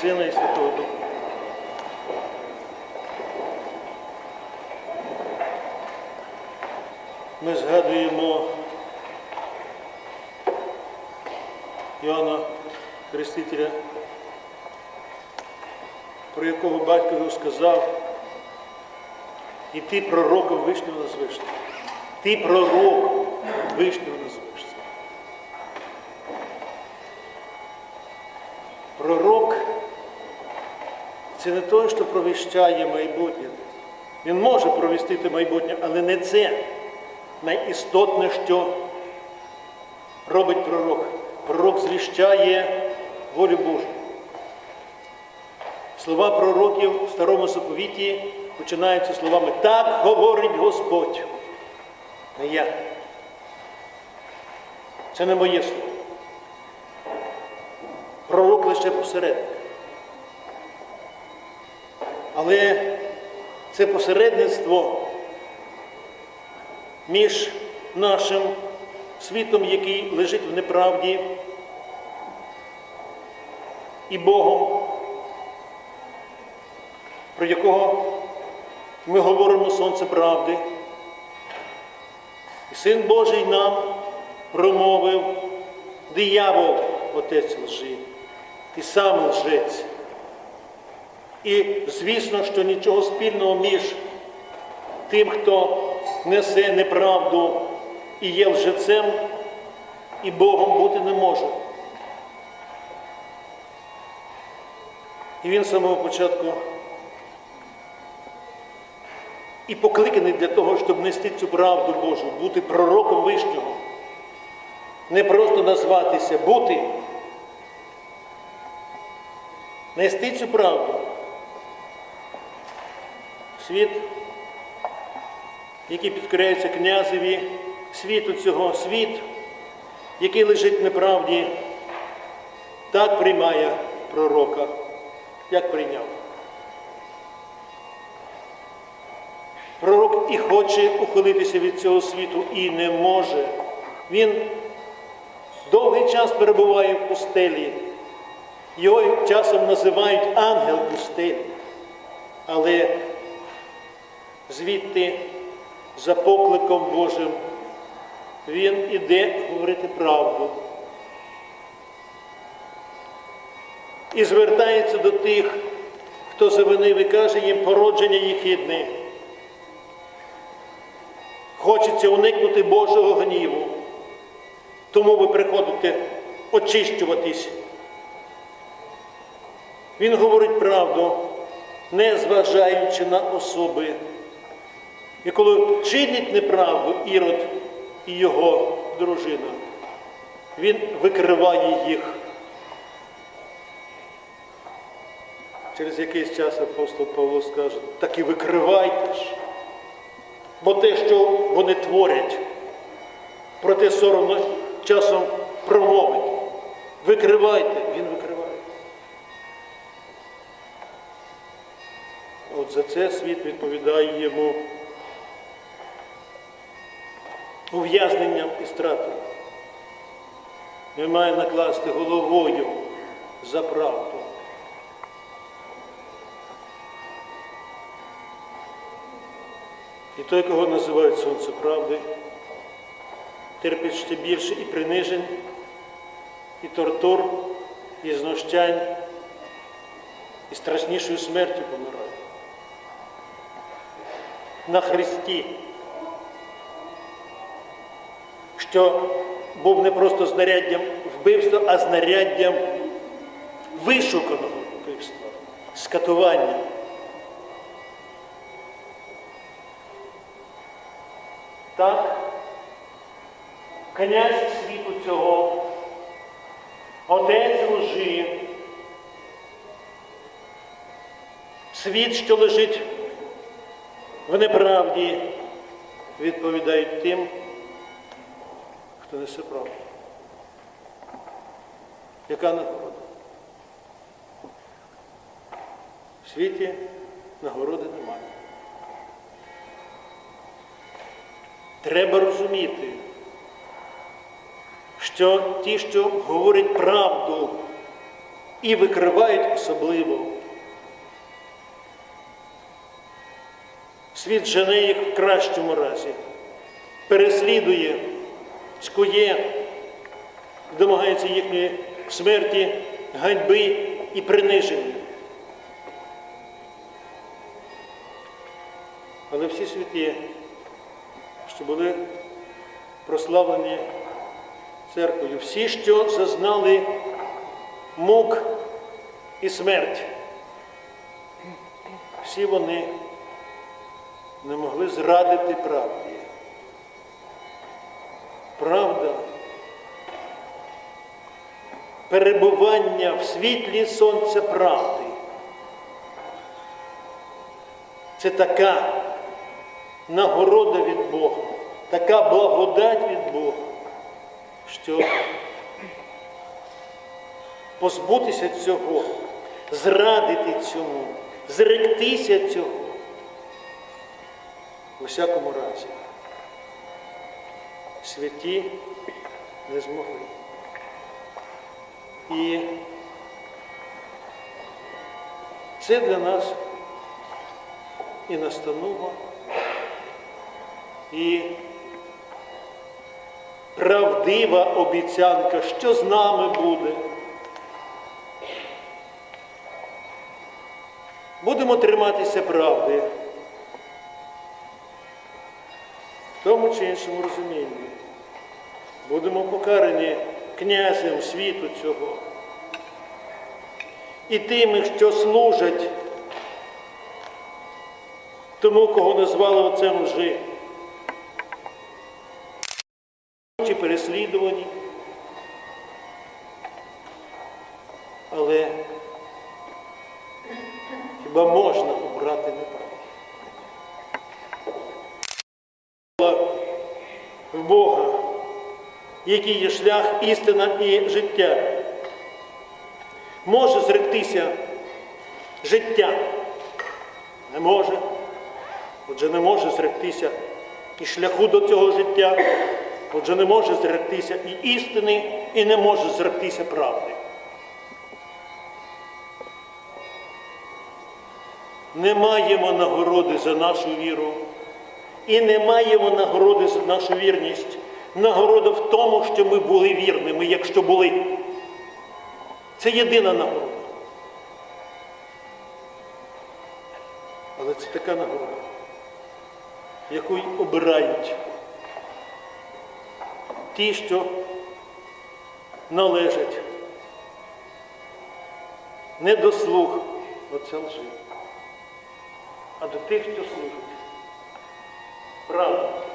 Сина і Святого Духа. Ми згадуємо Іоанна Хрестителя, про якого батько його сказав, і ти пророком вишнього назвешся. Ти пророком вишнього назвешся. Пророк це не той, що провіщає майбутнє. Він може провістити майбутнє, але не це найістотне, що робить пророк. Пророк звіщає волю Божу. Слова пророків в старому заповіті починаються словами Так говорить Господь. Не я. Це не моє слово. Пророк лише посередник. Але це посередництво між нашим світом, який лежить в неправді, і Богом, про якого ми говоримо сонце правди. І Син Божий нам промовив диявол, отець лжи, і сам лжець. І звісно, що нічого спільного між тим, хто несе неправду і є лжецем, і Богом бути не може. І він з самого початку і покликаний для того, щоб нести цю правду Божу, бути пророком вищого. Не просто назватися, бути, нести цю правду. Світ, який підкоряється князеві, світу цього світ, який лежить неправді, так приймає пророка, як прийняв. Пророк і хоче ухилитися від цього світу і не може. Він довгий час перебуває в пустелі. Його часом називають ангел пустелі. Але звідти за покликом Божим він іде говорити правду. І звертається до тих, хто завинив і каже їм породження їхідне. Хочеться уникнути Божого гніву. Тому ви приходите очищуватись. Він говорить правду, не зважаючи на особи. І коли чинить неправду Ірод і його дружина, він викриває їх. Через якийсь час апостол Павло скаже, так і викривайте ж. Бо те, що вони творять, проте соромно часом промовить. Викривайте, він викриває. От за це світ відповідає йому ув'язненням і стратою. Він має накласти головою за правду. І той, кого називають сонце правди, терпить ще більше і принижень, і тортур, і знущань, і страшнішою смертю помирає. На Христі, що був не просто знаряддям вбивства, а знаряддям вишуканого вбивства, скатування. Так, князь світу цього, отець лжи, світ, що лежить в неправді, відповідають тим, хто несе правду. Яка нагорода? В світі нагороди немає. Треба розуміти, що ті, що говорять правду, і викривають особливо. Світ жене їх в кращому разі, переслідує, цькує, домагається їхньої смерті, ганьби і приниження. Але всі святі, що були прославлені церквою, всі, що зазнали мук і смерть, всі вони не могли зрадити правді. Правда, перебування в світлі сонця правди. Це така нагорода від Бога, така благодать від Бога, що позбутися цього, зрадити цьому, зректися цього. У всякому разі, святі не змогли. І це для нас і настанова, і правдива обіцянка, що з нами буде. Будемо триматися правди. В тому чи іншому розумінні. Будемо покарані князем світу цього. І тими, що служать тому, кого назвали отцем лжи. Чи переслідувані. Але хіба можна обрати неправду? Який є шлях, істина і життя. Може зректися життя? Не може. Отже, не може зректися і шляху до цього життя. Отже, не може зректися і істини, і не може зректися правди. Не маємо нагороди за нашу віру і не маємо нагороди за нашу вірність. Нагорода в тому, що ми були вірними, якщо були. Це єдина нагорода. Але це така нагорода, яку обирають ті, що належать не до слуг оця лжи, а до тих, що служать. Правда.